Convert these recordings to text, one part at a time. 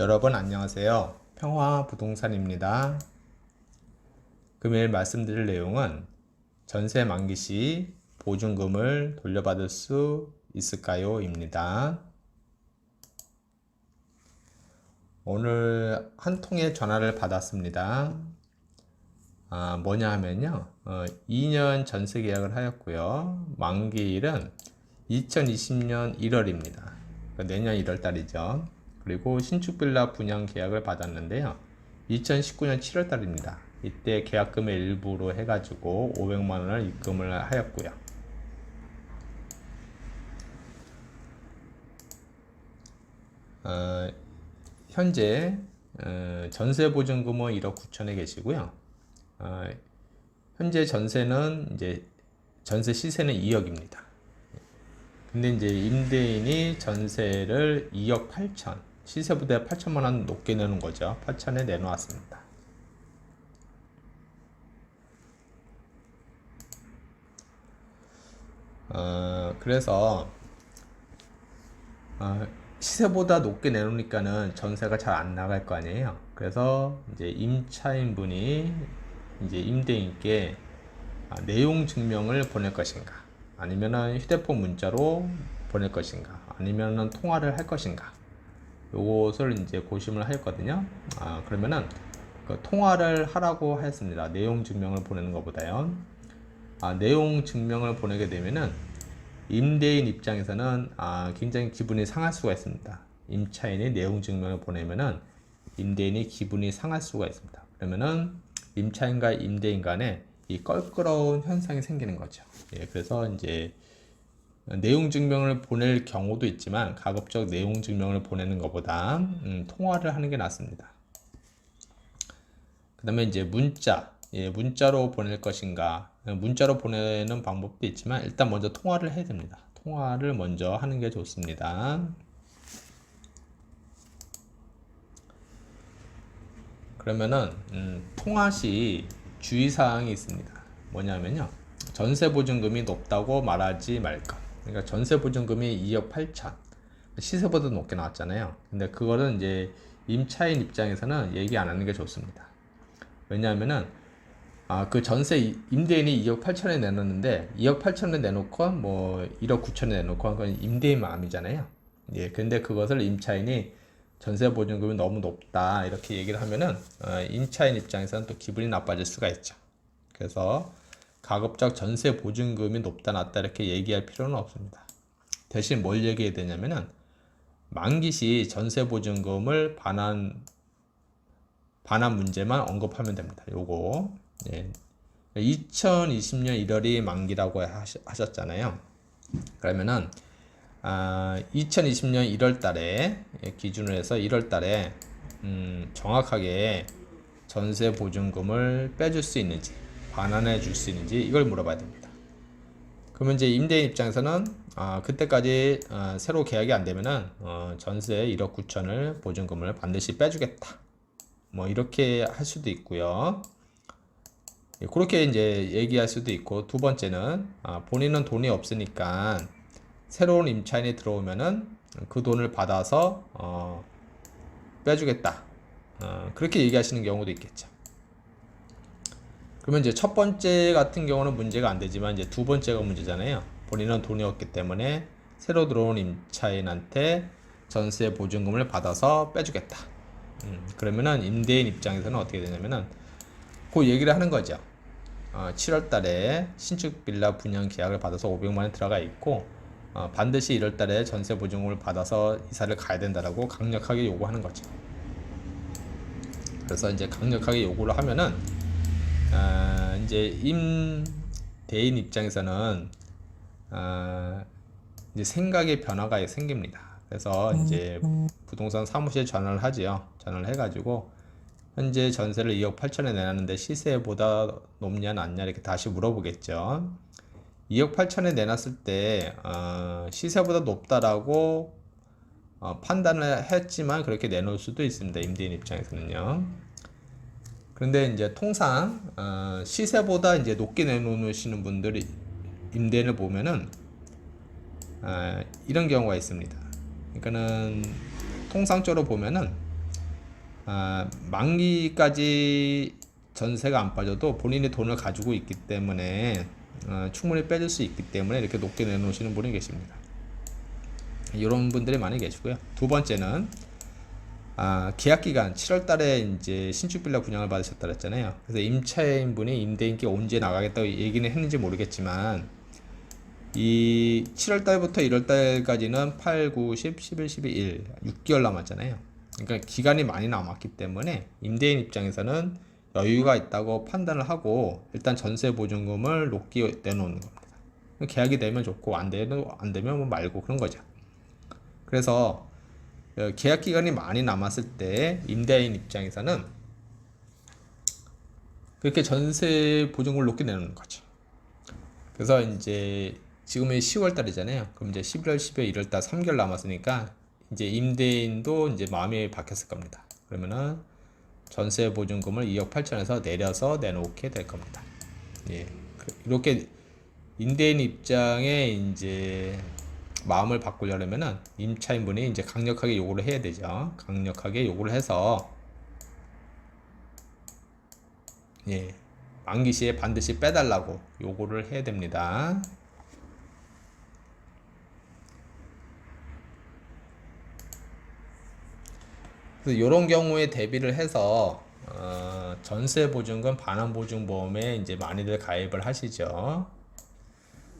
여러분 안녕하세요. 평화 부동산입니다. 금일 말씀드릴 내용은 전세 만기 시 보증금을 돌려받을 수 있을까요? 입니다. 오늘 한 통의 전화를 받았습니다. 아, 뭐냐 하면요. 어, 2년 전세 계약을 하였고요. 만기일은 2020년 1월입니다. 내년 1월 달이죠. 그리고 신축 빌라 분양 계약을 받았는데요. 2019년 7월 달입니다. 이때 계약금의 일부로 해가지고 500만 원을 입금을 하였고요. 어, 현재 어, 전세 보증금은 1억 9천에 계시고요. 어, 현재 전세는 이제 전세 시세는 2억입니다. 근데 이제 임대인이 전세를 2억 8천, 시세보다 8천만 원 높게 내는 거죠. 8천에 내놓았습니다. 어, 그래서 어, 시세보다 높게 내놓으니까는 전세가 잘 안 나갈 거 아니에요. 그래서 이제 임차인 분이 이제 임대인께 아, 내용 증명을 보낼 것인가, 아니면은 휴대폰 문자로 보낼 것인가, 아니면은 통화를 할 것인가, 요것을 이제 고심을 하였거든요. 아, 그러면은 그 통화를 하라고 하였습니다. 내용 증명을 보내는 것보다요. 아, 내용 증명을 보내게 되면은 임대인 입장에서는 아, 굉장히 기분이 상할 수가 있습니다. 임차인이 내용 증명을 보내면은 임대인이 기분이 상할 수가 있습니다. 그러면은 임차인과 임대인 간에 이 껄끄러운 현상이 생기는 거죠. 예, 그래서 이제 내용 증명을 보낼 경우도 있지만 가급적 내용 증명을 보내는 것보다 음, 통화를 하는 게 낫습니다. 그 다음에 이제 문자, 예, 문자로 보낼 것인가, 문자로 보내는 방법도 있지만 일단 먼저 통화를 해야 됩니다. 통화를 먼저 하는 게 좋습니다. 그러면은 음, 통화 시 주의사항이 있습니다. 뭐냐면요. 전세 보증금이 높다고 말하지 말 것. 그러니까 전세 보증금이 2억 8천. 시세보다 높게 나왔잖아요. 근데 그거는 이제 임차인 입장에서는 얘기 안 하는 게 좋습니다. 왜냐하면은 아, 그 전세 이- 임대인이 2억 8천에 내놓는데 2억 8천에 내놓고 뭐 1억 9천에 내놓고 한 건 임대인 마음이잖아요. 예, 근데 그것을 임차인이 전세 보증금이 너무 높다 이렇게 얘기를 하면은 어, 임차인 입장에서는 또 기분이 나빠질 수가 있죠. 그래서 가급적 전세 보증금이 높다 낮다 이렇게 얘기할 필요는 없습니다. 대신 뭘 얘기해야 되냐면은 만기 시 전세 보증금을 반환 반환 문제만 언급하면 됩니다. 요거 예. 2020년 1월이 만기라고 하셨잖아요. 그러면은 아, 2020년 1월 달에 예, 기준으로 해서 1월 달에 음, 정확하게 전세 보증금을 빼줄 수 있는지 반환해 줄 수 있는지 이걸 물어봐야 됩니다. 그러면 이제 임대인 입장에서는 아, 그때까지 어, 새로 계약이 안 되면은 어, 전세 1억 9천을 보증금을 반드시 빼주겠다. 뭐 이렇게 할 수도 있고요. 예, 그렇게 이제 얘기할 수도 있고 두 번째는 아, 본인은 돈이 없으니까 새로운 임차인이 들어오면은 그 돈을 받아서 어, 빼주겠다. 어, 그렇게 얘기하시는 경우도 있겠죠. 그러면 이제 첫 번째 같은 경우는 문제가 안 되지만 이제 두 번째가 문제잖아요. 본인은 돈이 없기 때문에 새로 들어온 임차인한테 전세 보증금을 받아서 빼주겠다. 음, 그러면은 임대인 입장에서는 어떻게 되냐면은 그 얘기를 하는 거죠. 어, 7월 달에 신축 빌라 분양 계약을 받아서 500만 원 들어가 있고 어, 반드시 1월 달에 전세 보증금을 받아서 이사를 가야 된다라고 강력하게 요구하는 거죠. 그래서 이제 강력하게 요구를 하면은 아, 이제 임대인 입장에서는 아, 이제 생각의 변화가 생깁니다. 그래서 이제 부동산 사무실에 전화를 하지요. 전화를 해가지고 현재 전세를 2억 8천에 내놨는데 시세보다 높냐 낮냐 이렇게 다시 물어보겠죠. 2억 8천에 내놨을 때 어, 시세보다 높다라고 어, 판단을 했지만 그렇게 내놓을 수도 있습니다. 임대인 입장에서는요. 그런데 이제 통상 어, 시세보다 이제 높게 내놓으시는 분들이 임대인을 보면은 아, 이런 경우가 있습니다. 그러니까는 통상적으로 보면은 아, 만기까지 전세가 안 빠져도 본인이 돈을 가지고 있기 때문에 어, 충분히 빼줄 수 있기 때문에 이렇게 높게 내놓으시는 분이 계십니다. 이런 분들이 많이 계시고요. 두 번째는 아, 계약 기간 7월 달에 이제 신축 빌라 분양을 받으셨다 그랬잖아요. 그래서 임차인 분이 임대인께 언제 나가겠다고 얘기는 했는지 모르겠지만 이 7월 달부터 1월 달까지는 8, 9, 10, 11, 12, 1 6개월 남았잖아요. 그러니까 기간이 많이 남았기 때문에 임대인 입장에서는 여유가 있다고 판단을 하고 일단 전세 보증금을 높게 내놓는 겁니다. 계약이 되면 좋고 안 되면 안 되면 뭐 말고 그런 거죠. 그래서 어, 계약 기간이 많이 남았을 때 임대인 입장에서는 그렇게 전세 보증금을 높게 내놓는 거죠. 그래서 이제 지금이 10월 달이잖아요. 그럼 이제 11월, 12월, 1월 달 3개월 남았으니까 이제 임대인도 이제 마음이 바뀌었을 겁니다. 그러면은 전세 보증금을 2억 8천에서 내려서 내놓게 될 겁니다. 예. 그- 이렇게 임대인 입장에 이제 마음을 바꾸려면은 임차인분이 이제 강력하게 요구를 해야 되죠. 강력하게 요구를 해서 예. 만기 시에 반드시 빼달라고 요구를 해야 됩니다. 이런 경우에 대비를 해서 어, 전세 보증금 반환 보증 보험에 이제 많이들 가입을 하시죠.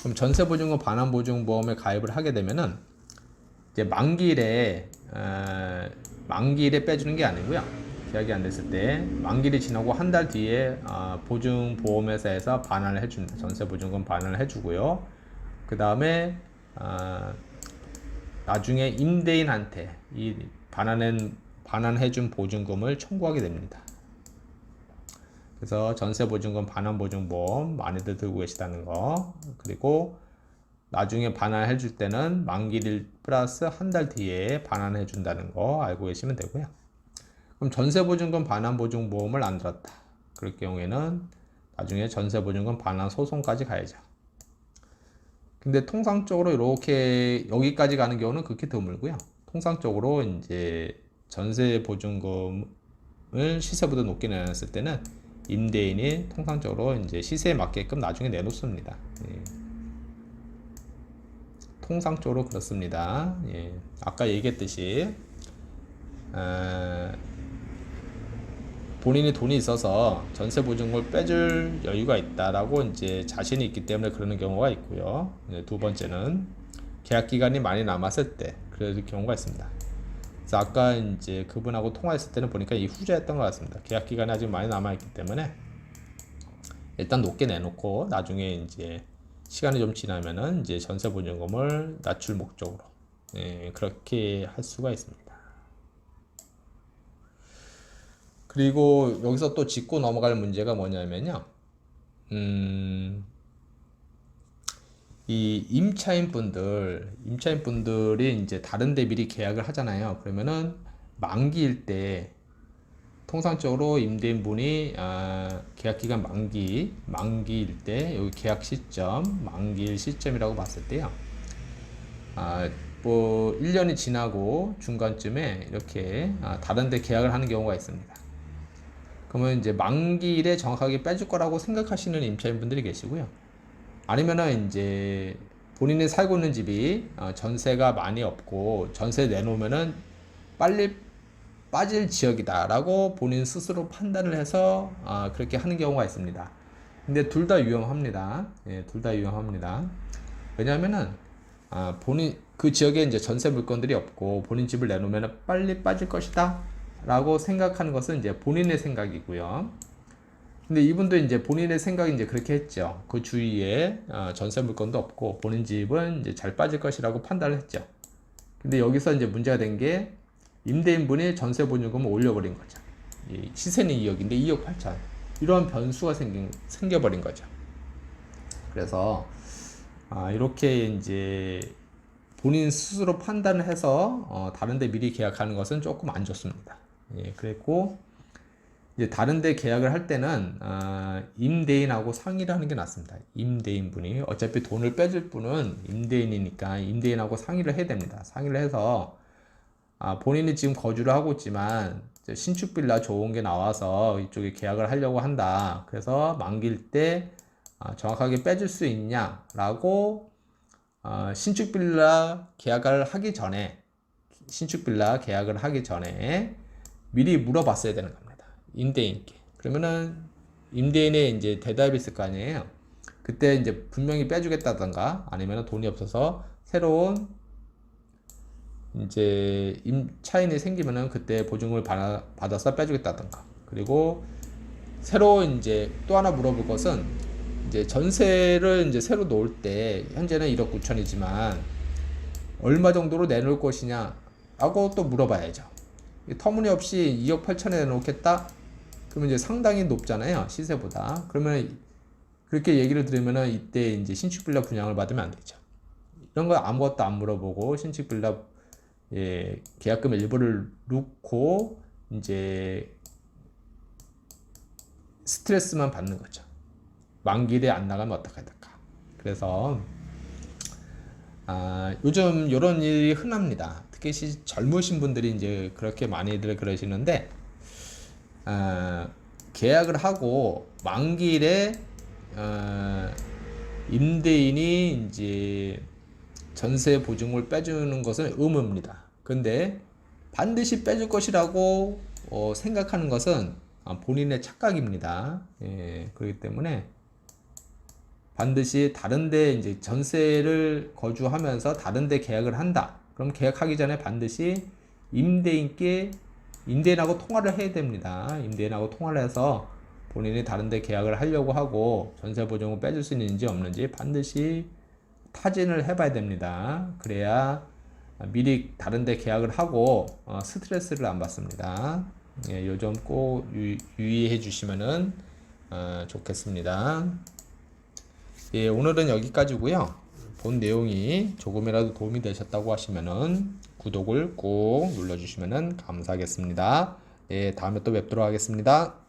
그럼 전세 보증금 반환 보증 보험에 가입을 하게 되면은 이제 만기일에 어, 만기일에 빼주는 게 아니고요. 계약이 안 됐을 때 만기일이 지나고 한 달 뒤에 어, 보증 보험회사에서 반환을 해줍니다. 전세 보증금 반환을 해주고요. 그 다음에 어, 나중에 임대인한테 이 반환해준 보증금을 청구하게 됩니다. 그래서 전세 보증금 반환 보증보험 많이들 들고 계시다는 거 그리고 나중에 반환해 줄 때는 만기일 플러스 한 달 뒤에 반환해 준다는 거 알고 계시면 되고요. 그럼 전세 보증금 반환 보증 보험을 안 들었다. 그럴 경우에는 나중에 전세 보증금 반환 소송까지 가야죠. 근데 통상적으로 이렇게 여기까지 가는 경우는 그렇게 드물고요. 통상적으로 이제 전세 보증금을 시세보다 높게 내놨을 때는 임대인이 통상적으로 이제 시세에 맞게끔 나중에 내놓습니다. 예. 통상적으로 그렇습니다. 예. 아까 얘기했듯이 아, 본인이 돈이 있어서 전세 보증금을 빼줄 여유가 있다라고 이제 자신이 있기 때문에 그러는 경우가 있고요. 예, 두 번째는 계약 기간이 많이 남았을 때 그럴 경우가 있습니다. 그래서 아까 이제 그분하고 통화했을 때는 보니까 이 후자였던 것 같습니다. 계약 기간이 아직 많이 남아 있기 때문에 일단 높게 내놓고 나중에 이제 시간이 좀 지나면은 이제 전세 보증금을 낮출 목적으로 예, 그렇게 할 수가 있습니다. 그리고 여기서 또 짚고 넘어갈 문제가 뭐냐면요. 음, 이 임차인 분들, 임차인 분들이 이제 다른 데 미리 계약을 하잖아요. 그러면은 만기일 때 통상적으로 임대인분이 아, 계약 기간 만기, 만기일 때 여기 계약 시점, 만기일 시점이라고 봤을 때요. 아, 뭐 1년이 지나고 중간쯤에 이렇게 아, 다른 데 계약을 하는 경우가 있습니다. 그러면 이제 만기일에 정확하게 빼줄 거라고 생각하시는 임차인 분들이 계시고요. 아니면은 이제 본인이 살고 있는 집이 어, 전세가 많이 없고 전세 내놓으면은 빨리 빠질 지역이다라고 본인 스스로 판단을 해서 아, 그렇게 하는 경우가 있습니다. 근데 둘 다 위험합니다. 예, 둘 다 위험합니다. 왜냐하면은 아, 본인 그 지역에 이제 전세 물건들이 없고 본인 집을 내놓으면 빨리 빠질 것이다 라고 생각하는 것은 이제 본인의 생각이고요. 근데 이분도 이제 본인의 생각이 이제 그렇게 했죠. 그 주위에 어, 전세 물건도 없고 본인 집은 이제 잘 빠질 것이라고 판단을 했죠. 근데 여기서 이제 문제가 된 게 임대인분이 전세 보증금을 올려버린 거죠. 이 시세는 2억인데 2억 8천. 이런 변수가 생긴, 생겨버린 거죠. 그래서 아, 이렇게 이제 본인 스스로 판단을 해서 어, 다른데 미리 계약하는 것은 조금 안 좋습니다. 예, 그랬고 이제 다른데 계약을 할 때는 아, 임대인하고 상의를 하는 게 낫습니다. 임대인 분이 어차피 돈을 빼줄 분은 임대인이니까 임대인하고 상의를 해야 됩니다. 상의를 해서 아, 본인이 지금 거주를 하고 있지만 신축 빌라 좋은 게 나와서 이쪽에 계약을 하려고 한다. 그래서 만기일 때 아, 정확하게 빼줄 수 있냐라고 아, 신축 빌라 계약을 하기 전에 신축 빌라 계약을 하기 전에 미리 물어봤어야 되는 겁니다. 임대인께. 그러면은 임대인의 이제 대답이 있을 거 아니에요. 그때 이제 분명히 빼주겠다던가 아니면 돈이 없어서 새로운 이제 임 차인이 생기면은 그때 보증금을 받아, 받아서 빼주겠다던가 그리고 새로 이제 또 하나 물어볼 것은 이제 전세를 이제 새로 놓을 때 현재는 1억 9천이지만 얼마 정도로 내놓을 것이냐 하고 또 물어봐야죠. 이 터무니없이 2억 8천에 내놓겠다? 그러면 이제 상당히 높잖아요. 시세보다. 그러면 그렇게 얘기를 들으면은 이때 이제 신축 빌라 분양을 받으면 안 되죠. 이런 거 아무것도 안 물어보고 신축 빌라 예, 계약금 일부를 놓고 이제 스트레스만 받는 거죠. 만기일에 안 나가면 어떡하겠까. 그래서 아, 요즘 이런 일이 흔합니다. 특히 시, 젊으신 분들이 이제 그렇게 많이들 그러시는데 아, 계약을 하고 만기일에 어, 임대인이 이제 전세 보증을 빼주는 것은 의무입니다. 근데 반드시 빼줄 것이라고 어, 생각하는 것은 아, 본인의 착각입니다. 예, 그렇기 때문에 반드시 다른데 이제 전세를 거주하면서 다른데 계약을 한다. 그럼 계약하기 전에 반드시 임대인께 임대인하고 통화를 해야 됩니다. 임대인하고 통화를 해서 본인이 다른데 계약을 하려고 하고 전세 보증을 빼줄 수 있는지 없는지 반드시 타진을 해봐야 됩니다. 그래야 미리 다른데 계약을 하고 어, 스트레스를 안 받습니다. 예, 요점 꼭 유, 유의해 주시면은 어, 좋겠습니다. 예, 오늘은 여기까지고요. 본 내용이 조금이라도 도움이 되셨다고 하시면은 구독을 꼭 눌러주시면은 감사하겠습니다. 예, 다음에 또 뵙도록 하겠습니다.